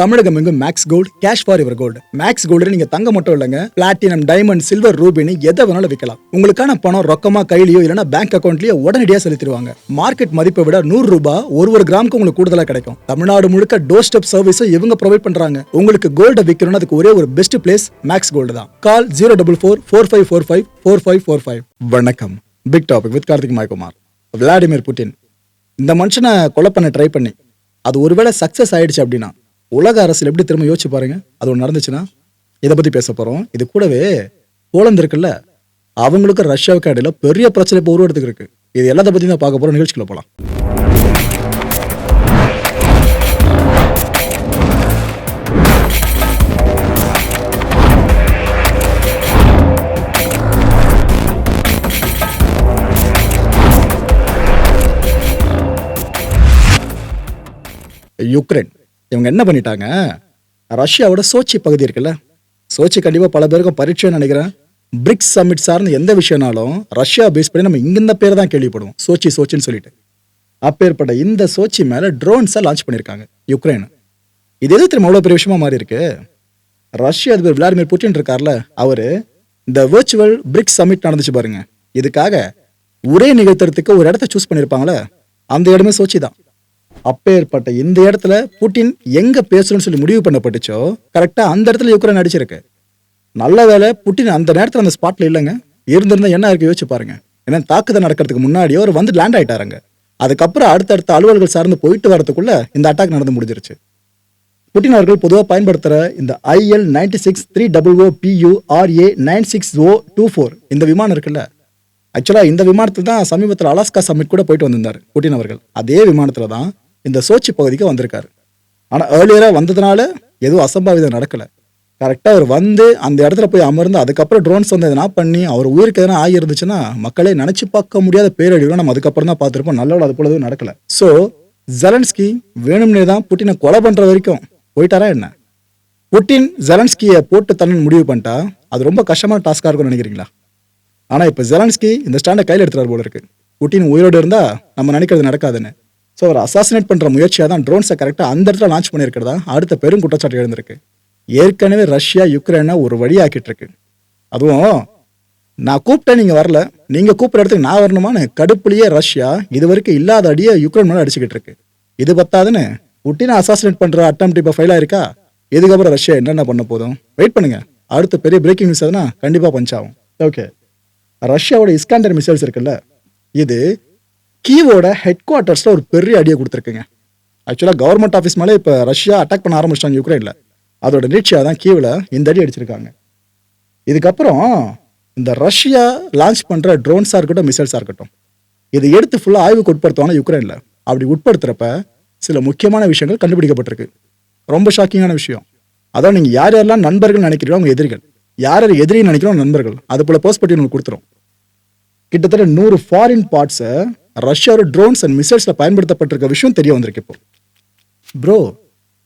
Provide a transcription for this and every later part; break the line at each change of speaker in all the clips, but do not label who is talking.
தமிழகம் எங்கும் Max Gold cash for your gold Max Gold நீங்க தங்க மட்டும் இல்லைங்க. பிளாட்டினம் டைமண்ட் சில்வர் ரூபினி எதை வேணாலும் விற்கலாம் உங்களுக்கான பணம் ரொக்கமா கையிலயோ இல்லைன்னா பேங்க் அக்கௌண்ட்லயோ உடனடியாக செலுத்திடுவாங்க. மார்க்கெட் மதிப்பை விட நூறு ரூபாய் ஒரு ஒரு கிராமுக்கு உங்களுக்கு கூடுதலா கிடைக்கும். தமிழ்நாடு முழுக்க டோர் ஸ்டெப் சர்வீஸும் இவங்க ப்ரொவைட் பண்றாங்க. உங்களுக்கு கோல்ட விற்கணும்னு அதுக்கு ஒரே ஒரு பெஸ்ட் பிளேஸ் மேக்ஸ் கோல்டு தான். Call zero double four four five four five four five four five வணக்கம். Big topic with Karthik மாய்குமார் Vladimir Putin இந்த மனுஷனை கொலை பண்ண ட்ரை பண்ணி அது ஒருவேளை சக்ஸஸ் ஆயிடுச்சு அப்படின்னா உலக அரசியல் எப்படி திரும்ப யோசிச்சு பாருங்க. அது ஒன்று நடந்துச்சுன்னா இதை பற்றி பேச போகிறோம் இது கூடவே போலந்து இருக்குல்ல அவங்களுக்கு ரஷ்யாவுக்கு இடையில பெரிய பிரச்சனை இப்போ உருவெடுத்துக்கு இருக்கு. இது எல்லாத்த பற்றியும் தான் பார்க்க போகிறோம் நிகழ்ச்சிக்குள்ள போகலாம் யுக்ரைன். இவங்க என்ன பண்ணிட்டாங்க? ரஷ்யாவோட சோச்சி பகுதி இருக்குல்ல சோச்சி கண்டிப்பாக பல பேருக்கும் பரீட்சைன்னு நினைக்கிறேன். பிரிக்ஸ் சம்மிட் சார்ந்து எந்த விஷயம்னாலும் ரஷ்யா பேஸ் பண்ணி நம்ம இங்கிருந்த இந்த பேர் தான் கேள்விப்படுவோம். சோச்சி சோச்சின்னு சொல்லிட்டு. அப்பேற்பட்ட இந்த சோச்சி மேலே ட்ரோன்ஸை லான்ச் பண்ணியிருக்காங்க யுக்ரைன் இது எது திரும்ப அவ்வளோ பெரிய விஷயமா மாறி இருக்கு? ரஷ்ய அதிபர் விளாடிமிர் புட்டின் இருக்கார்ல அவரு இந்த வெர்ச்சுவல் பிரிக்ஸ் சம்மிட் நடந்துச்சு பாருங்க. இதுக்காக ஒரே நிகழ்த்துறதுக்கு ஒரு இடத்த சூஸ் பண்ணியிருப்பாங்களே அந்த இடமே சோச்சி தான். அப்பேற்பட்ட இந்த இடத்துல புட்டின் எங்க பேசணும்னு சொல்லி முடிவு பண்ணப்பட்டுச்சோ கரெக்டா அந்த இடத்துல யுக்ரைன் அடிச்சிருக்கு. நல்ல வேளை புட்டின் அந்த நேரத்தில் அந்த ஸ்பாட்ல இல்லைங்க. இருந்திருந்தா என்ன இருக்கு யோசிச்சு பாருங்க. ஏன்னா தாக்குதல் நடக்கிறதுக்கு முன்னாடியே அவர் வந்து லேண்ட் ஆயிட்டாருங்க அதுக்கப்புறம் அடுத்தடுத்த அலுவல்கள் சார்ந்து போயிட்டு வரதுக்குள்ள இந்த அட்டாக் நடந்து முடிஞ்சிருச்சு. புட்டின் அவர்கள் பொதுவாக பயன்படுத்துகிற இந்த IL ninety six three double O PU RA nine six O two four இந்த விமானம் இருக்குல்ல. ஆக்சுவலாக இந்த விமானத்தில் தான் சமீபத்தில் அலாஸ்கா சம்மிட் கூட போயிட்டு வந்திருந்தார் புட்டின் அவர்கள். அதே விமானத்தில் தான் இந்த சோச்சி பகுதிக்கு வந்திருக்காரு. ஆனால் ஏர்லியராக வந்ததுனால எதுவும் அசம்பாவிதம் நடக்கலை. கரெக்டாக அவர் வந்து அந்த இடத்துல போய் அமர்ந்து அதுக்கப்புறம் ட்ரோன்ஸ் வந்து எதனா பண்ணி அவர் உயிருக்கு எதனா ஆகியிருந்துச்சுன்னா மக்களே நினச்சி பார்க்க முடியாத பேரழிவு நம்ம அதுக்கப்புறம் தான் பார்த்துருப்போம். நல்ல அது போல எதுவும் ஸோ ஜெலன்ஸ்கி வேணும்னே தான் புட்டினை கொலை பண்ணுற வரைக்கும் போயிட்டாரா என்ன? புட்டின் ஜெலன்ஸ்கியை போட்டு தன்னு முடிவு பண்ணிட்டா அது ரொம்ப கஷ்டமான டாஸ்காக இருக்கும்னு நினைக்கிறீங்களா? ஆனால் இப்போ ஜெலன்ஸ்கி இந்த ஸ்டாண்டை கையில் எடுத்துறாரு போல இருக்கு. புட்டின் உயிரோடு இருந்தால் நம்ம நினைக்கிறது நடக்காதுன்னு. ஸோ அவர் அசாசினேட் பண்ணுற முயற்சியாக தான் ட்ரோன்ஸை கரெக்டாக அந்த இடத்துல லான்ச் பண்ணியிருக்கிறதா? அடுத்த பெரும் குற்றச்சாட்டு எழுந்திருக்கு. ஏற்கனவே ரஷ்யா யுக்ரைனை ஒரு வழியாக்கிட்டு இருக்கு. அதுவும் நான் கூப்பிட்டேன் நீங்கள் வரல. நீங்கள் கூப்பிட்ற இடத்துக்கு நான் வரணுமான்னு கடுப்புலேயே ரஷ்யா இது வரைக்கும் இல்லாத அடியை யுக்ரைன் மேலே அடிச்சுக்கிட்டு இருக்கு. இது பத்தாதுன்னு புட்டினை அசாசினேட் பண்ணுற அட்டம் இப்போ ஃபெயில் ஆயிருக்கா? இதுக்கப்புறம் ரஷ்யா என்னென்ன பண்ண போதும்? வெயிட் பண்ணுங்க. அடுத்த பெரிய பிரேக்கிங் நியூஸ் எதுனா கண்டிப்பாக பஞ்ச் ஆகும். ஓகே ரஷ்யாவோட இஸ்காண்டர் மிசைல்ஸ் இருக்குல்ல? இது கீவோட ஹெட் குவார்ட்டர்ஸில் ஒரு பெரிய அடியை கொடுத்துருக்குங்க. ஆக்சுவலாக கவர்மெண்ட் ஆஃபீஸ் மேலே இப்போ ரஷ்யா அட்டாக் பண்ண ஆரம்பிச்சிட்டாங்க யுக்ரைனில் அதோட நீட்சியாக தான் கீவில் இந்த அடி அடிச்சிருக்காங்க. இதுக்கப்புறம் இந்த ரஷ்யா லான்ச் பண்ணுற ட்ரோன்ஸாக இருக்கட்டும் மிசைல்ஸாக இருக்கட்டும் இதை எடுத்து ஃபுல்லாக ஆய்வுக்கு உட்படுத்துவாங்க யுக்ரைனில் அப்படி உட்படுத்துகிறப்ப சில முக்கியமான விஷயங்கள் கண்டுபிடிக்கப்பட்டிருக்கு. ரொம்ப ஷாக்கிங்கான விஷயம். அதான் நீங்கள் யார் யாரெல்லாம் நண்பர்கள் நினைக்கிறீங்களோ அவங்க எதிரிகள். யார் யார் எதிரின்னு நினைக்கிறோம் நண்பர்கள். அது போல் போஸ்ட் பட்டி உங்களுக்கு கொடுத்துரும். கிட்டத்தட்ட நூறு ஃபாரின் பார்ட்ஸை ரஷ்யாவோட ட்ரோன்ஸ் அண்ட் மிசைல்ஸில் பயன்படுத்தப்பட்டிருக்க விஷயம் தெரிய வந்திருக்கு இப்போ. ப்ரோ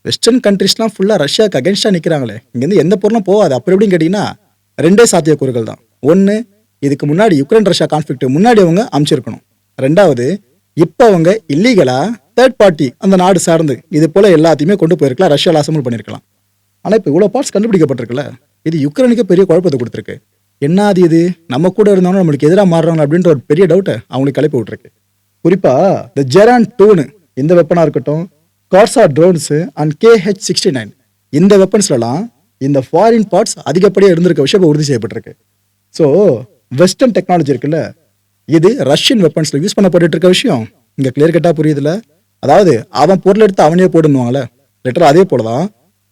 வெஸ்டர்ன் கண்ட்ரிஸ்லாம் ஃபுல்லாக ரஷ்யாவுக்கு அகேன்ஸ்டாக நிற்கிறாங்களே இங்கேருந்து எந்த பொருளும் போகாது. அப்படி எப்படின்னு கேட்டிங்கன்னா ரெண்டே சாத்தியக்கூறுகள் தான் ஒன்று இதுக்கு முன்னாடி யுக்ரைன் ரஷ்யா கான்ஃப்ளிக்ட் முன்னாடி அவங்க அமைச்சிருக்கணும். ரெண்டாவது இப்போ அவங்க இல்லீகலாக தேர்ட் பார்ட்டி அந்த நாடு சார்ந்து இது போல் எல்லாத்தையுமே கொண்டு போயிருக்கலாம். ரஷ்யாவில் அசம்பிள் பண்ணியிருக்கலாம் ஆனால் இப்போ இவ்வளோ பார்ட்ஸ் கண்டுபிடிக்கப்பட்டிருக்குல்ல? இது யுக்ரைனுக்கு பெரிய குழப்பத்தை கொடுத்துருக்கு. என்ன அது இது? நம்ம கூட இருந்தாலும் நம்மளுக்கு எதிராக மாறுறாங்க அப்படின்ற ஒரு பெரிய டவுட்டை அவங்களுக்கு கிளப்பி விட்டுருக்கு. குறிப்பா த ஜெரான் டூனு இந்த வெப்பனா இருக்கட்டும் Garza drones and K H sixty nine இந்த வெப்பன்ஸ்லலாம் இந்த ஃபாரின் பார்ட்ஸ் அதிகப்படியாக இருந்திருக்க விஷயம் உறுதி செய்யப்பட்டிருக்கு. ஸோ வெஸ்டர்ன் டெக்னாலஜி இருக்குல்ல இது ரஷ்யன் வெப்பன்ஸ்ல யூஸ் பண்ணப்பட்டு இருக்க விஷயம். இங்க கிளியர் கட்டா புரியுதுல அதாவது அவன் பொருள் எடுத்து அவனே போடுவாங்கல்ல லெட்டர் அதே போல தான்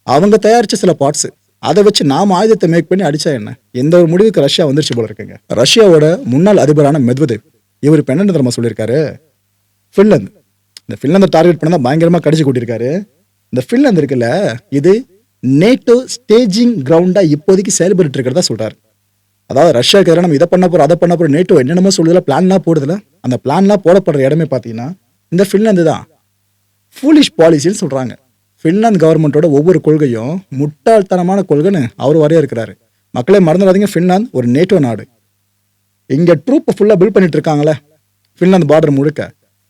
அவங்க தயாரிச்ச சில பார்ட்ஸ் அதை வச்சு நாம் ஆயுதத்தை மேக் பண்ணி அடிச்சா என்ன? எந்த ஒரு முடிவுக்கு ரஷ்யா வந்துருச்சு போல இருக்குங்க. ரஷ்யாவோட முன்னாள் அதிபரான மெத்வதேவ் இவர் இப்போ என்ன தெரியுமா சொல்லியிருக்காரு? ஃபின்லாந்து இந்த ஃபின்லாந்து டார்கெட் பண்ண தான் பயங்கரமா கடிச்சு கூட்டியிருக்காரு. இந்த ஃபின்லாந்து இருக்குல்ல இது நேட்டோ ஸ்டேஜிங் கிரவுண்டாக இப்போதைக்கு செயல்பட்டு இருக்கிறதா சொல்கிறார் அதாவது ரஷ்யாவுக்கு எதிராக நம்ம இதை பண்ண போகிறோம் அதை பண்ண போகிறோம் நேட்டோ என்னென்னமோ சொல்லுதுல பிளான்லாம் போடுதில்ல அந்த பிளான்லாம் போடப்படுற இடமே பார்த்தீங்கன்னா இந்த ஃபின்லாந்து தான். ஃபூலிஷ் பாலிசின்னு சொல்கிறாங்க ஃபின்லாந்து கவர்மெண்ட்டோட ஒவ்வொரு கொள்கையும் முட்டாள்தனமான கொள்கைன்னு அவர் வரைய இருக்கிறாரு மக்களே மறந்துடாதீங்க ஃபின்லாந்து ஒரு நேட்டோ நாடு. இங்கே ட்ரூப்பை ஃபுல்லாக பில்ட் பண்ணிட்டு இருக்காங்களே ஃபின்லாந்து பார்டர் முழுக்க.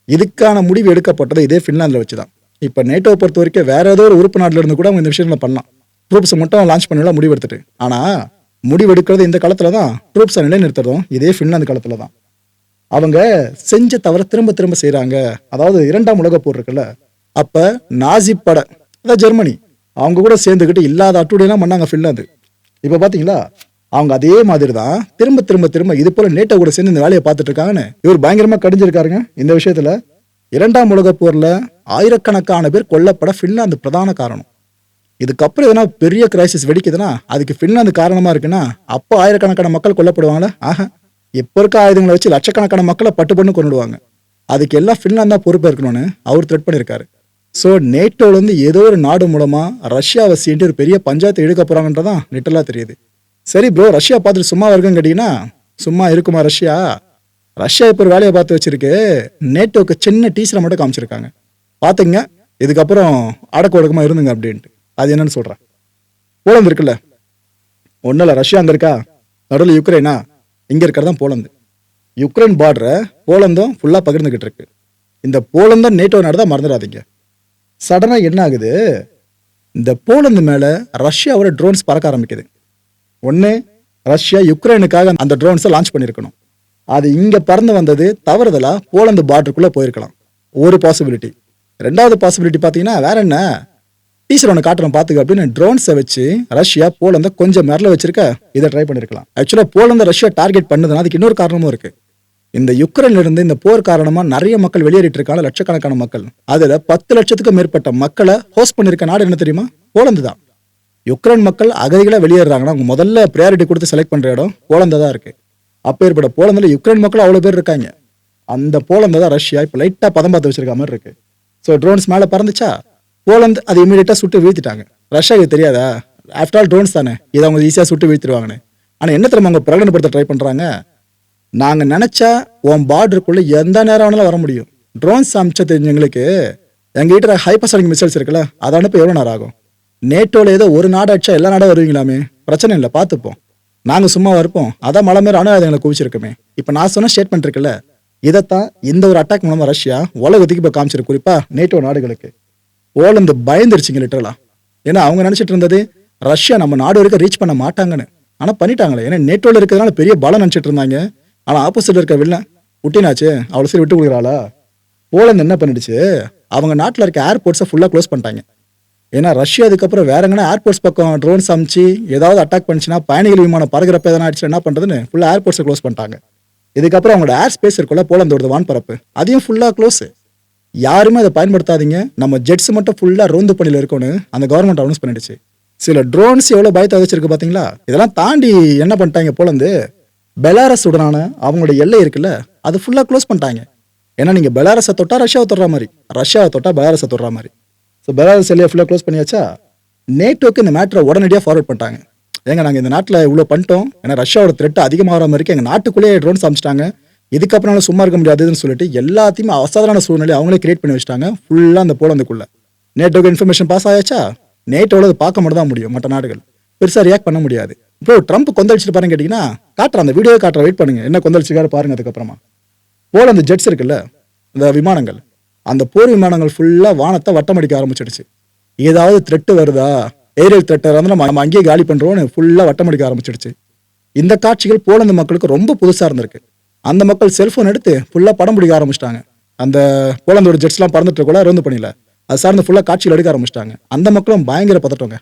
இதுக்கான முடிவு எடுக்கப்பட்டது இதே ஃபின்லாந்தில் வச்சு தான் இப்போ நேட்டோவை பொறுத்த வரைக்கும் வேற ஏதோ ஒரு உறுப்பு நாட்டில் இருந்து கூட அவங்க இந்த விஷயங்களை பண்ணலாம். ட்ரூப்ஸை மட்டும் லான்ச் பண்ணலாம் முடிவெடுத்துட்டு ஆனால் முடிவெடுக்கிறது இந்த காலத்தில் தான். ட்ரூப்ஸை நிலைநிறுத்துறதும் இதே ஃபின்லாந்து காலத்தில் தான். அவங்க செஞ்ச தவிர திரும்ப திரும்ப செய்கிறாங்க அதாவது இரண்டாம் உலக போர் இருக்குல்ல அப்போ நாசி படை அதான் ஜெர்மனி அவங்க கூட சேர்ந்துக்கிட்டு இல்லாத அட்டுடையெல்லாம் பண்ணாங்க ஃபின்லாந்து இப்போ பார்த்தீங்களா அவங்க அதே மாதிரி தான் திரும்ப திரும்ப திரும்ப இது போல நேட்டோ கூட சேர்ந்து இந்த வேலையை பார்த்துட்டு இருக்காங்கன்னு இவர் பயங்கரமாக கடிஞ்சிருக்காருங்க இந்த விஷயத்துல. இரண்டாம் உலக போர்ல ஆயிரக்கணக்கான பேர் கொல்லப்பட ஃபின்லாந்து பிரதான காரணம். இதுக்கப்புறம் எதனா பெரிய கிரைசிஸ் வெடிக்குதுன்னா அதுக்கு ஃபின்லாந்து காரணமா இருக்குன்னா அப்போ ஆயிரக்கணக்கான மக்கள் கொல்லப்படுவாங்களா? ஆஹா இப்போ இருக்க ஆயுதங்களை வச்சு லட்சக்கணக்கான மக்களை பட்டு பண்ணு கொண்டுடுவாங்க அதுக்கு எல்லாம் ஃபின்லாந்து தான் பொறுப்பு இருக்கணும்னு அவர் த்ரெட் பண்ணியிருக்காரு. ஸோ நேட்டோலேருந்து ஏதோ ஒரு நாடு மூலமா ரஷ்யாவை சீண்டு ஒரு பெரிய பஞ்சாயத்தை இழுக்க போறாங்கன்றதான் லிட்டலாக தெரியுது. சரி ப்ரோ ரஷ்யா பார்த்துட்டு சும்மா இருக்குன்னு கேட்டீங்கன்னா சும்மா இருக்குமா ரஷ்யா? ரஷ்யா இப்போ ஒரு வேலையை பார்த்து வச்சிருக்கு. நேட்டோக்கு சின்ன டீச்சரை மட்டும் காமிச்சிருக்காங்க. பார்த்துங்க இதுக்கப்புறம் அடக்க ஒடுக்கமாக இருந்துங்க அப்படின்ட்டு. அது என்னன்னு சொல்கிறேன் போலந்து இருக்குல்ல? ஒன்றும் இல்லை ரஷ்யா அங்கே இருக்கா? நடுவில் யுக்ரைனா? இங்கே இருக்கிறது தான் போலந்து. யுக்ரைன் பார்டரை போலந்தும் ஃபுல்லாக பகிர்ந்துக்கிட்டு இருக்கு. இந்த போலந்தும் நேட்டோ நாடு தான் மறந்துடாதீங்க. சடனாக என்ன ஆகுது? இந்த போலந்து மேலே ரஷ்யாவோட ட்ரோன்ஸ் பறக்க ஆரம்பிக்குது. ஒன்று ரஷ்யா யுக்ரைனுக்காக அந்த ட்ரோன்ஸை லான்ச் பண்ணியிருக்கணும் அது இங்கே பறந்து வந்தது தவறுதலாக போலந்து பார்டருக்குள்ளே போயிருக்கலாம். ஒரு பாசிபிலிட்டி ரெண்டாவது பாசிபிலிட்டி பார்த்தீங்கன்னா வேற என்ன? டீச்சர் ஒன்று காட்டுறோம் பார்த்துக்க அப்படின்னு ட்ரோன்ஸை வச்சு ரஷ்யா போலந்தை கொஞ்சம் மேரில் வச்சிருக்க இதை ட்ரை பண்ணியிருக்கலாம் ஆக்சுவலாக போலந்தை ரஷ்யா டார்கெட் பண்ணுதுன்னா அதுக்கு இன்னொரு காரணமும் இருக்குது இந்த யுக்ரைன்லேருந்து இந்த போர் காரணமாக நிறைய மக்கள் வெளியேறிட்டு இருக்காங்க லட்சக்கணக்கான மக்கள். அதில் பத்து லட்சத்துக்கும் மேற்பட்ட மக்களை ஹோஸ்ட் பண்ணியிருக்க நாடு என்ன தெரியுமா? போலந்து தான் யுக்ரைன் மக்கள் அகதிகளை வெளியேறாங்கன்னா அவங்க முதல்ல ப்ரையாரிட்டி கொடுத்து செலக்ட் பண்ணுற இடம் போலந்து தான் இருக்கு. அப்போ ஏற்பட்ட போலந்தில் யுக்ரைன் மக்கள் அவ்வளோ பேர் இருக்காங்க. அந்த போலந்தை தான் ரஷ்யா இப்போ லைட்டாக பதம் பார்த்து வச்சிருக்க மாதிரி இருக்கு. ஸோ ட்ரோன்ஸ் மேலே பறந்துச்சா? போலந்து அதை இமீடியட்டாக சுட்டு வீழ்த்திட்டாங்க. ரஷ்யாவுக்கு தெரியாதா? ஆஃப்டர் ஆல் ட்ரோன்ஸ் தானே. இதை அவங்க ஈஸியாக சுட்டு வீழ்த்திடுவாங்கன்னு. ஆனால் என்ன தெரியுமா அவங்க பிரகடனப்படுத்த ட்ரை பண்ணுறாங்க நாங்கள் நினச்சா உன் பார்டருக்குள்ளே எந்த நேரம் வேணாலும் வர முடியும். ட்ரோன்ஸ் அமிச்ச தெரிஞ்சவங்களுக்கு எங்ககிட்ட ஹைப்பர்சானிக் மிசைல்ஸ் இருக்குல்ல அதை அனுப்ப எவ்வளோ நேரம் ஆகும்? நேட்டோவில் ஏதோ ஒரு நாடு அடிச்சா எல்லா நாடும் வருவீங்களாமே? பிரச்சனை இல்லை பார்த்துப்போம். நாங்கள் சும்மா இருப்போம் அதான் மலை மேலே அணு ஆயுதங்களை குவிச்சிருக்கோமே. இப்போ நான் சொன்ன ஸ்டேட்மெண்ட் இருக்குல்ல இதைத்தான் இந்த ஒரு அட்டாக் மூலமாக ரஷ்யா உலகத்துக்கு இப்போ காமிச்சிருக்கு. குறிப்பாக நேட்டோ நாடுகளுக்கு. போலந்து பயந்துருச்சுங்க லிட்டரலா ஏன்னா அவங்க நினச்சிட்டு இருந்தது ரஷ்யா நம்ம நாடு வரைக்கும் ரீச் பண்ண மாட்டாங்கன்னு. ஆனால் பண்ணிட்டாங்களே. ஏன்னா நேட்டோவில் இருக்கிறதுனால பெரிய பலம் நினச்சிட்டு இருந்தாங்க. ஆனால் ஆப்போசிட்டில் இருக்க வில்லன் புட்டினாச்சு அவ்வளோ சரி விட்டு கொடுக்குறாளா? போலந்து என்ன பண்ணிடுச்சு? அவங்க நாட்டில் இருக்க ஏர்போர்ட்ஸை ஃபுல்லாக க்ளோஸ் பண்ணிட்டாங்க. ஏன்னா ரஷ்யா அதுக்கப்புறம் வேற எங்கன்னா ஏர்போர்ட்ஸ் பக்கம் ட்ரோன்ஸ் அமிச்சு ஏதாவது அட்டாக் பண்ணிச்சுன்னா பயணிகள் விமானம் பறக்கிறப்ப எதனா ஆச்சு என்ன பண்ணுறதுன்னு ஃபுல்லாக ஏர்போர்ட்ஸை க்ளோஸ் பண்ணிட்டாங்க. இதுக்கப்புறம் அவங்களோட ஏர் ஸ்பேஸ் இருக்குல்ல போலந்தோட வான்பரப்பு. அதையும் ஃபுல்லாக க்ளோஸ் யாருமே அதை பயன்படுத்தாதீங்க. நம்ம ஜெட்ஸ் மட்டும் ஃபுல்லாக ரோந்து பணியில் இருக்கும்னு அந்த கவர்மெண்ட் அனௌன்ஸ் பண்ணிடுச்சு. சில ட்ரோன்ஸ் எவ்வளோ பயத்தை வச்சிருக்கு பார்த்தீங்களா இதெல்லாம் தாண்டி என்ன பண்ணிட்டாங்க போலந்து பெலாரஸ் உடனான அவங்களோட எல்லை இருக்குல்ல அது ஃபுல்லாக க்ளோஸ் பண்ணிட்டாங்க. ஏன்னா நீங்கள் பெலாரஸை தொட்டால் ரஷ்யாவை தொடுற மாதிரி. ரஷ்யாவை தொட்டால் பெலாரஸை தொடுற மாதிரி. ஸோ பெலாரஸ் எல்லையை ஃபுல்லாக க்ளோஸ் பண்ணியாச்சா? நேட்டோக்கு இந்த மேட்டரை உடனடியாக ஃபார்வர்ட் பண்ணிட்டாங்க. ஏங்க நாங்கள் இந்த நாட்டில் இவ்வளோ பண்ணிட்டோம். ஏன்னா ரஷ்யாவோட த்ரெட் அதிகமாகிற மாதிரி இருக்கு. எங்கள் நாட்டுக்குள்ளேயே ட்ரோன்ஸ் அமிச்சிட்டாங்க. இதுக்கப்புறம் சும்மா இருக்க முடியாதுன்னு சொல்லிட்டு எல்லாத்தையும் அசாதாரண சூழ்நிலை அவங்களே கிரியேட் பண்ணி வச்சிட்டாங்க. ஃபுல்லாக அந்த போலந்துக்குள்ளே. நேட்டோக்கு இன்ஃபர்மேஷன் பாஸ் ஆயாச்சா? நேட்டோட அது பார்க்க மட்டும் தான் முடியும். மற்ற நாடுகள். பெருசாக ரியாக்ட் பண்ண முடியாது. இப்போ ட்ரம்ப் கொந்தளிச்சிட்டு பாருங்க கேட்டிங்கன்னா காட்டுற அந்த வீடியோ காட்டுற வெயிட் பண்ணுங்க. என்ன கொந்தளிச்சிக்காரு பாருங்க அதுக்கப்புறமா. போலந்து ஜெட்ஸ் இருக்குல்ல? இந்த விமானங்கள். அந்த போர் விமானங்கள் ஃபுல்லாக வானத்தை வட்டமடிக்க ஆரம்பிச்சிடுச்சு. ஏதாவது த்ரெட்டு வருதா? ஏரியல் த்ரெட்டை வந்து நம்ம நம்ம அங்கேயே காலி பண்ணுறோன்னு ஃபுல்லாக வட்டமடிக்க ஆரம்பிச்சிடுச்சு. இந்த காட்சிகள் போலந்து மக்களுக்கு ரொம்ப புதுசாக இருந்திருக்கு. அந்த மக்கள் செல்ஃபோன் எடுத்து ஃபுல்லாக படம் பிடிக்க ஆரம்பிச்சிட்டாங்க. அந்த போலந்தோட ஜெட்ஸ்லாம் பறந்துட்டு கூட இருந்து பண்ணில அது சார்ந்து ஃபுல்லாக காட்சிகள் எடுக்க ஆரம்பிச்சிட்டாங்க. அந்த மக்களும் பயங்கர பதட்டங்க.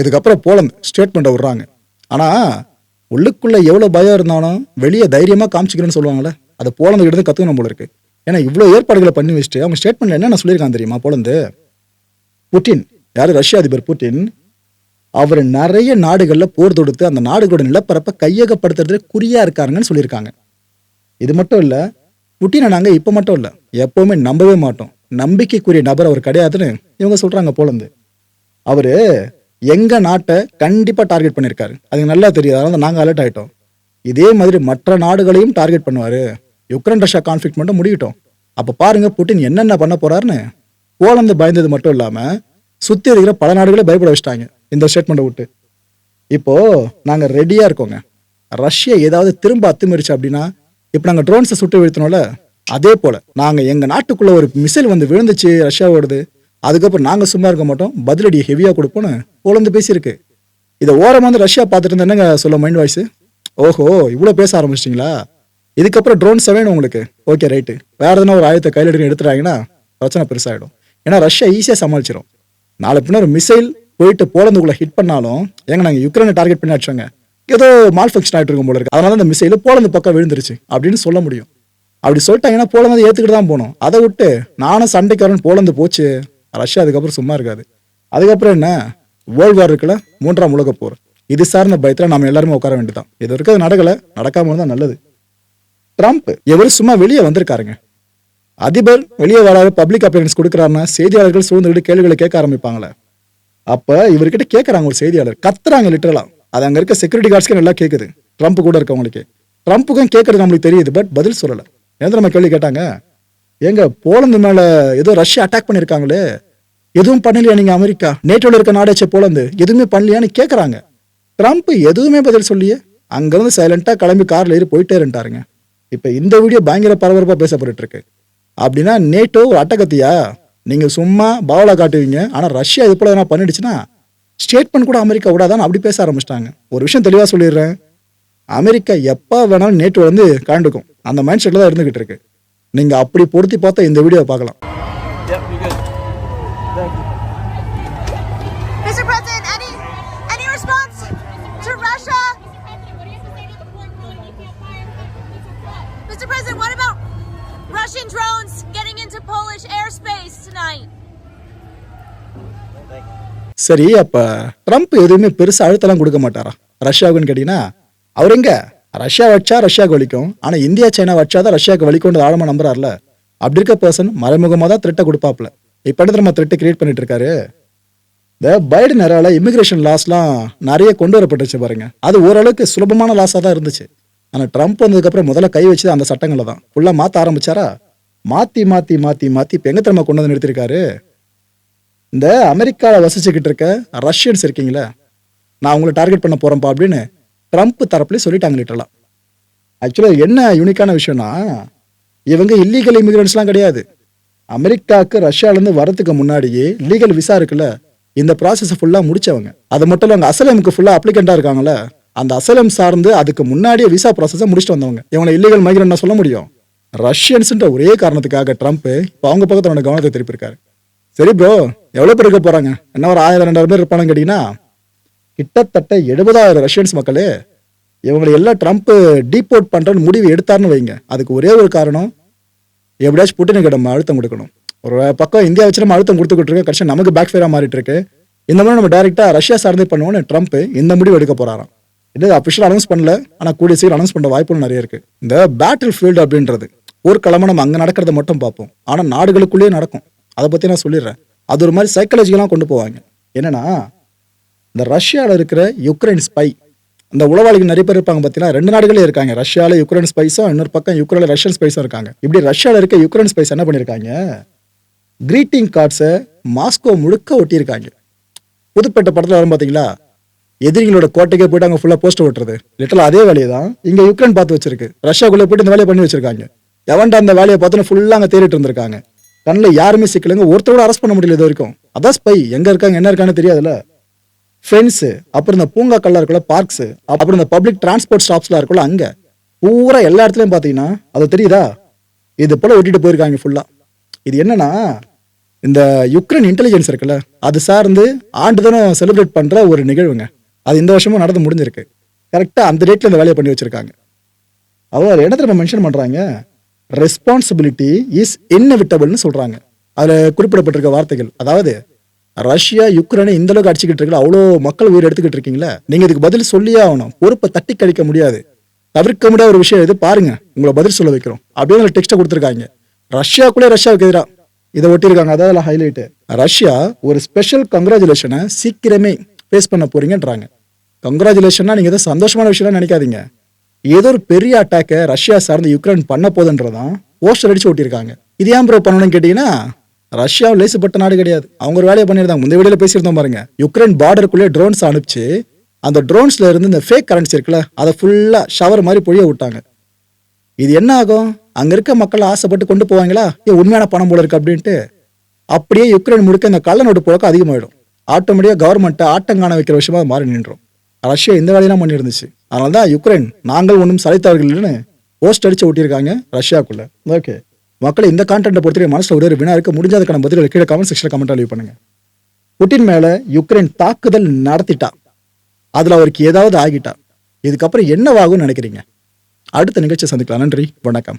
இதுக்கப்புறம் போலந்து ஸ்டேட்மெண்ட்டை விடுறாங்க. ஆனால் உள்ளுக்குள்ளே எவ்வளோ பயம் இருந்தாலும் வெளியே தைரியமாக காமிச்சிக்கிறேன்னு சொல்லுவாங்கல்ல அதை போலந்து கிட்ட கற்றுக்கணும் போல இருக்கு. ஏன்னா இவ்வளோ ஏற்பாடுகளை பண்ணி வச்சுட்டு அவங்க ஸ்டேட்மெண்ட்ல என்னென்ன சொல்லியிருக்காங்க தெரியுமா போலந்து? புட்டின் யார் ரஷ்ய அதிபர் புட்டின் அவர் நிறைய நாடுகளில் போர் தொடுத்து அந்த நாடுகளோட நிலப்பரப்பை கையகப்படுத்துறதுல குறியாக இருக்காருங்கன்னு சொல்லியிருக்காங்க. இது மட்டும் இல்லை புட்டினை நாங்கள் இப்போ மட்டும் இல்லை எப்போவுமே நம்பவே மாட்டோம். நம்பிக்கைக்குரிய நபர் அவர் கிடையாதுன்னு இவங்க சொல்கிறாங்க போலந்து. அவர் எங்க நாட்டை கண்டிப்பாக டார்கெட் பண்ணியிருக்காரு அதுக்கு நல்லா தெரியுது. அதனால நாங்கள் அலர்ட் ஆயிட்டோம். இதே மாதிரி மற்ற நாடுகளையும் டார்கெட் பண்ணுவார். யுக்ரைன் ரஷ்யா கான்ஃப்ளிக் மட்டும் முடியட்டும் அப்போ பாருங்க புட்டின் என்னென்ன பண்ண போறாருன்னு. போலந்து பயந்தது மட்டும் இல்லாமல் சுற்றி இருக்கிற பல நாடுகளே பயப்பட வச்சிட்டாங்க. இந்த ஸ்டேட்மெண்ட்டை விட்டு. இப்போ நாங்க ரெடியா இருக்கோங்க. ரஷ்யா ஏதாவது திரும்ப அத்துமீறிச்சு அப்படின்னா இப்போ நாங்க ட்ரோன்ஸை சுட்டு வீழ்த்தணும்ல? அதே போல நாங்க எங்க நாட்டுக்குள்ள ஒரு மிசைல் வந்து விழுந்துச்சு ரஷ்யாவோடது. அதுக்கப்புறம் நாங்கள் சும்மா இருக்க மாட்டோம். பதிலடி ஹெவியாக கொடுப்போம்னு போலந்து பேசியிருக்கு. இதை ஓரமாக வந்து ரஷ்யா பார்த்துட்டு இருந்தா என்னங்க சொல்ல மைண்ட் வாய்ஸ் ஓஹோ இவ்வளோ பேச ஆரம்பிச்சிட்டிங்களா? இதுக்கப்புறம் ட்ரோன் செவன் உங்களுக்கு. ஓகே ரைட்டு வேறு எதனா ஒரு ஆயத்தை கையில் எடுத்து எடுத்துட்டாங்கன்னா பிரச்சனை பெருசாகிடும் ஏன்னா ரஷ்யா ஈஸியாக சமாளிச்சிடும் நாளை பின்ன ஒரு மிசைல் போயிட்டு போலந்துக்குள்ள ஹிட் பண்ணாலும் ஏங்க நாங்கள் யுக்ரைனை டார்கெட் பண்ணி அடிச்சோங்க ஏதோ மால் ஃபங்க்ஷன் ஆகிட்டு இருக்கும் போல இருக்கு. அதனால அந்த மிசைல் போலந்து பக்கம் விழுந்துருச்சு அப்படின்னு சொல்ல முடியும். அப்படி சொல்லிட்டாங்கன்னா போலந்து ஏற்றுக்கிட்டு தான் போகணும். அதை விட்டு நானும் சண்டைக்கு போலந்து போச்சு. ரஷ்யா அதுக்கப்புறம் சும்மா இருக்காது. அதுக்கப்புறம் என்ன? வேர்ல்டு வார் இருக்குல்ல மூன்றாம் உலக போர். இது சார்ந்த பயத்தில் நம்ம எல்லாருமே உட்கார வேண்டியதான் இது வரைக்கும் அது நடக்கல நடக்காம இருந்தால் நல்லது. ட்ரம்ப் எவரும் சும்மா வெளியே வந்திருக்காருங்க. அதிபர் வெளியே வராத பப்ளிக் அப்பியரன்ஸ் கொடுக்குறாருன்னா செய்தியாளர்கள் சூழ்ந்துக்கிட்டு கேள்விகளை கேட்க ஆரம்பிப்பாங்களே. அப்போ இவர்கிட்ட கேட்குறாங்க ஒரு செய்தியாளர். கத்துறாங்க லிட்டரலாம் அது அங்கே இருக்க செக்யூரிட்டி கார்ட்ஸ்க்கு நல்லா கேட்குது ட்ரம்ப் கூட இருக்கவங்களுக்கு. ட்ரம்ப்புக்கும் கேட்கறது நம்மளுக்கு தெரியுது பட் பதில் சொல்லலை. எந்த நம்ம கேள்வி கேட்டாங்க? ஏங்க போலந்து மேல ஏதோ ரஷ்யா அட்டாக் பண்ணிருக்காங்களே. எதுவும் பண்ணலையா நீங்க அமெரிக்கா? நேட்டோல இருக்க நாடாச்சே போலந்து. எதுவுமே பண்ணலையான்னு கேக்குறாங்க. ட்ரம்ப் எதுவுமே பதில் சொல்லியே அங்கிருந்து சைலண்டா கிளம்பி கார்ல ஏறி போயிட்டே இருந்துட்டாருங்க இப்ப இந்த வீடியோ பயங்கர பரபரப்பா பேசப்பட்டு இருக்கு அப்படின்னா நேட்டோ ஒரு அட்டகத்தியா? நீங்க சும்மா பாவலா காட்டுவீங்க. ஆனா ரஷ்யா இது போல எதனா பண்ணிடுச்சுன்னா ஸ்டேட்மெண்ட் கூட அமெரிக்கா விடாதான் அப்படி பேச ஆரம்பிச்சிட்டாங்க. ஒரு விஷயம் தெளிவா சொல்லிடுறேன். அமெரிக்கா எப்ப வேணாலும் நேட்டோ வந்து கலந்துக்கும். அந்த மைண்ட் செட்ல தான் இருந்துகிட்டு இருக்கு நீங்க அப்படி பொருத்தி பார்த்தா இந்த வீடியோ பார்க்கலாம்
Yep, you're good. Thank you.
Mr. President, any any response to Russia? Mr. President, what about Russian drones getting into Polish airspace tonight?
Thank you.
சரி அப்ப ட்ரம்ப் எதுவுமே பெருசா அழுத்தலாம் கொடுக்க மாட்டாரா ரஷ்யாவுக்குன்னு கேட்டீங்கன்னா அவர் எங்க ரஷ்யா வச்சா ரஷ்யாவுக்கு வலிக்கும் ஆனால் இந்தியா சைனா வச்சாதான் ரஷ்யாவுக்கு வலிக்கும்னு ஆழமாக நம்புறாருல. அப்படி இருக்க பர்சன் மறைமுகமாக தான் த்ரெட்டை கொடுப்பாப்ல இப்போ நம்ம த்ரெட்டை கிரியேட் பண்ணிட்டு இருக்காரு? இந்த பைடன் நேரால இமிகிரேஷன் லாஸ்லாம் நிறைய கொண்டு வரப்பட்டுச்சு பாருங்க. அது ஓரளவுக்கு சுலபமான லாஸாக தான் இருந்துச்சு. ஆனால் ட்ரம்ப் வந்ததுக்கப்புறம் முதல்ல கை வச்சது அந்த சட்டங்களை தான். ஃபுல்லாக மாற்ற ஆரம்பிச்சாரா? மாற்றி மாற்றி மாற்றி மாற்றி இப்போ எங்கே திரும்ப கொண்டு வந்து நிறுத்திருக்காரு? இந்த அமெரிக்காவில் வசிச்சுக்கிட்டு இருக்க ரஷ்யன்ஸ் இருக்கீங்களே நான் உங்களை டார்கெட் பண்ண போகிறேன்ப்பா அப்படின்னு ட்ரம்ப் தரப்புலேயே சொல்லிட்டாங்க லிட்டரலா ஆக்சுவலாக என்ன யூனிக்கான விஷயம்னா இவங்க இல்லீகல் இமிகிரண்ட்ஸ்லாம் கிடையாது. அமெரிக்காவுக்கு ரஷ்யாலேருந்து வரதுக்கு முன்னாடியே லீகல் விசா இருக்குல்ல இந்த ப்ராசஸை ஃபுல்லாக முடிச்சவங்க. அது மட்டும் இல்லை அவங்க அசலமுக்கு ஃபுல்லாக அப்ளிகண்ட்டாக இருக்காங்களே அந்த அசலம் சார்ந்து அதுக்கு முன்னாடியே விசா ப்ராசஸை முடிச்சுட்டு வந்தவங்க. இவங்களை இல்லீகல் மைக்ரண்ட் சொல்ல முடியும்? ரஷ்யன்ஸுன்ற ஒரே காரணத்துக்காக ட்ரம்ப் இப்போ அவங்க பக்கத்தில் கவனத்தை திருப்பியிருக்காரு. சரி ப்ரோ எவ்வளோ பேர் இருக்க போகிறாங்க என்ன ஒரு ஆயிரம் ரெண்டாயிரம் பேர் இருப்பானு கேட்டிங்கன்னா கிட்டத்தட்ட எழுபதாயிரம் ரஷ்யன்ஸ் மக்களே இவங்களை எல்லாம் ட்ரம்ப் டீபோர்ட் பண்ணுறன்னு முடிவு எடுத்தார்னு வைங்க. அதுக்கு ஒரே ஒரு காரணம் எப்படியாச்சும் புட்டினுக்கு நம்ம அழுத்தம் கொடுக்கணும். ஒரு பக்கம் இந்தியா வச்சு நம்ம அழுத்தம் கொடுத்துக்கிட்டு இருக்கு கடைசி நமக்கு பேக் ஃபேராக மாறிட்டு இருக்கு. இந்த மாதிரி நம்ம டேரெக்டாக ரஷ்யா சார்ந்தே பண்ணுவோம்னு ட்ரம்ப் இந்த முடிவு எடுக்க போறாராம். இது அஃபிஷியல் அனௌன்ஸ் பண்ணல ஆனால் கூடிய சீக்கிரம் அனௌன்ஸ் பண்ணுற வாய்ப்புகள் நிறைய இருக்கு. இந்த பேட்டில் ஃபீல்டு அப்படின்றது போர்க்களமா நம்ம அங்கே நடக்கிறத மட்டும் பார்ப்போம். ஆனால் நாடுகளுக்குள்ளேயே நடக்கும். அதை பற்றி நான் சொல்லிடுறேன். அது ஒரு மாதிரி சைக்காலஜிக்கெல்லாம் கொண்டு போவாங்க. என்னன்னா இந்த ரஷ்யாவில் இருக்கிற யுக்ரைன் ஸ்பை அந்த உளவாளிகள் நிறைய பேர் இருப்பாங்க பார்த்தீங்கன்னா ரெண்டு நாடுகளே இருக்காங்க. ரஷ்யாவில் யுக்ரைன் ஸ்பைஸும் இன்னொரு பக்கம் யுக்ரைனில் ரஷ்யன் ஸ்பைஸும் இருக்காங்க. இப்படி ரஷ்யாவில் இருக்க யுக்ரைன் ஸ்பைஸ் என்ன பண்ணியிருக்காங்க கிரீட்டிங் கார்ட்ஸை மாஸ்கோ முழுக்க ஒட்டியிருக்காங்க. புதுப்பேட்டை படத்தில் வரும் பார்த்தீங்களா? எதிரிகளோட கோட்டைக்கே போயிட்டு அங்கே ஃபுல்லாக போஸ்ட் ஓட்டுறது லிட்டல் அதே வேலையை தான் இங்கே யுக்ரைன் பார்த்து வச்சிருக்கு. ரஷ்யாக்குள்ளே போயிட்டு இந்த வேலையை பண்ணி வச்சிருக்காங்க. எவன்டா அந்த வேலையை பார்த்தோன்னு ஃபுல்லாக அங்கே தேடிட்டு இருந்திருக்காங்க. கண்ணில் யாருமே சிக்கலைங்க. ஒருத்தரோட அரெஸ்ட் பண்ண முடியல இது வரைக்கும். அதான் ஸ்பை எங்கே இருக்காங்க என்ன இருக்கான்னு தெரியாதுல்ல. ஃப்ரெண்ட்ஸு அப்புறம் இந்த பூங்காக்கள்லாம் இருக்குல்ல பார்க்ஸு அப்புறம் இந்த பப்ளிக் டிரான்ஸ்போர்ட் ஸ்டாப்ஸ்லாம் இருக்குல்ல அங்கே. பூரா எல்லா இடத்துலையும் பார்த்தீங்கன்னா அது தெரியுதா? இது போல ஒட்டிட்டு போயிருக்காங்க ஃபுல்லாக இது என்னன்னா இந்த யுக்ரைன் இன்டெலிஜென்ஸ் இருக்குல்ல அது சார்ந்து ஆண்டுதனம் செலிப்ரேட் பண்ணுற ஒரு நிகழ்வுங்க. அது இந்த வருஷமும் நடந்து முடிஞ்சிருக்கு. கரெக்டாக அந்த டேட்டில் இந்த வேலையை பண்ணி வச்சிருக்காங்க. அவர் இடத்துல நம்ம மென்ஷன் பண்ணுறாங்க ரெஸ்பான்சிபிலிட்டி இஸ் இன்னவிட்டபிள்னு சொல்கிறாங்க அதில் குறிப்பிடப்பட்டிருக்க வார்த்தைகள் அதாவது ரஷ்யா யுக்ரைனை இந்த அளவுக்கு அடிச்சுக்கிட்டு இருக்கல. அவ்வளோ மக்கள் உயிர் எடுத்துக்கிட்டு இருக்கீங்களா? நீங்க இதுக்கு பதில் சொல்லியே ஆகணும். பொறுப்பை தட்டி கழிக்க முடியாது. தவிர்க்க முடியாத ஒரு விஷயம் இது. பாருங்க உங்களை பதில் சொல்ல வைக்கிறோம். அப்படின்னு டெக்ஸ்ட்டை கொடுத்துருக்காங்க. ரஷ்யாக்குள்ளே ரஷ்யாவுக்கு எதிராக இதை ஒட்டியிருக்காங்க. அதாவது ஹைலைட்டு ரஷ்யா ஒரு ஸ்பெஷல் கங்க்ராச்சுலேஷனை சீக்கிரமே ஃபேஸ் பண்ண போறீங்கன்றாங்க. கங்க்ராச்சுலேஷன்னா நீங்கள் எதோ சந்தோஷமான விஷயம்லாம் நினைக்காதீங்க. ஏதோ ஒரு பெரிய அட்டாக்கை ரஷ்யா சார்ந்து யுக்ரைன் பண்ண போதுன்றதான் போஸ்டர் அடிச்சு ஒட்டியிருக்காங்க. இது ஏன் ப்ரோ பண்ணணும்னு கேட்டிங்கன்னா ரஷ்யாவும் லேசுப்பட்ட நாடு கிடையாது. அவங்க ஒரு வேலையை பண்ணியிருந்தாங்க. முந்தைய வீடியோல பேசியிருந்தோம் பாருங்க. யுக்ரைன் பார்டருக்குள்ளே ட்ரோன்ஸ் அனுப்பிச்சு அந்த ட்ரோன்ஸ்ல இருந்து இந்த ஃபேக் கரன்சி இருக்குல்ல அதை ஃபுல்லா ஷவர் மாதிரி பொழிய விட்டாங்க. இது என்ன ஆகும்? அங்க இருக்க மக்கள் ஆசைப்பட்டு கொண்டு போவாங்களா? ஏ உண்மையான பணம் போல இருக்கு அப்படின்ட்டு. அப்படியே யுக்ரைன் முழுக்க இந்த கள்ள நோட்டு புழக்கம் அதிகமாயிடும். ஆட்டோமேட்டிக்காக கவர்மெண்ட்டை ஆட்டங்காண வைக்கிற விஷயமா மாறி நின்றோம். ரஷ்யா இந்த வேலையெல்லாம் பண்ணியிருந்துச்சு. அதனால தான் யுக்ரைன் நாங்கள் ஒன்றும் சளைத்தவர்கள் இல்லைன்னு போஸ்ட் அடிச்சு ஓட்டியிருக்காங்க ரஷ்யாக்குள்ள ஓகே மக்களை இந்த கான்டென்ட்டை பொறுத்தவரை மனசில் ஒரு ஒரு வினா இருக்க. முடிஞ்ச பதில்கள் கீழே கமெண்ட் செக்ஷனில் கமெண்ட் லீவ் பண்ணுங்க. புட்டின் மேல யுக்ரைன் தாக்குதல் நடத்திட்டா? அதுல அவருக்கு ஏதாவது ஆகிட்டா? இதுக்கப்புறம் என்னவாகும்னு நினைக்கிறீங்க? அடுத்த நிகழ்ச்சி சந்திக்கலாம். நன்றி. வணக்கம்.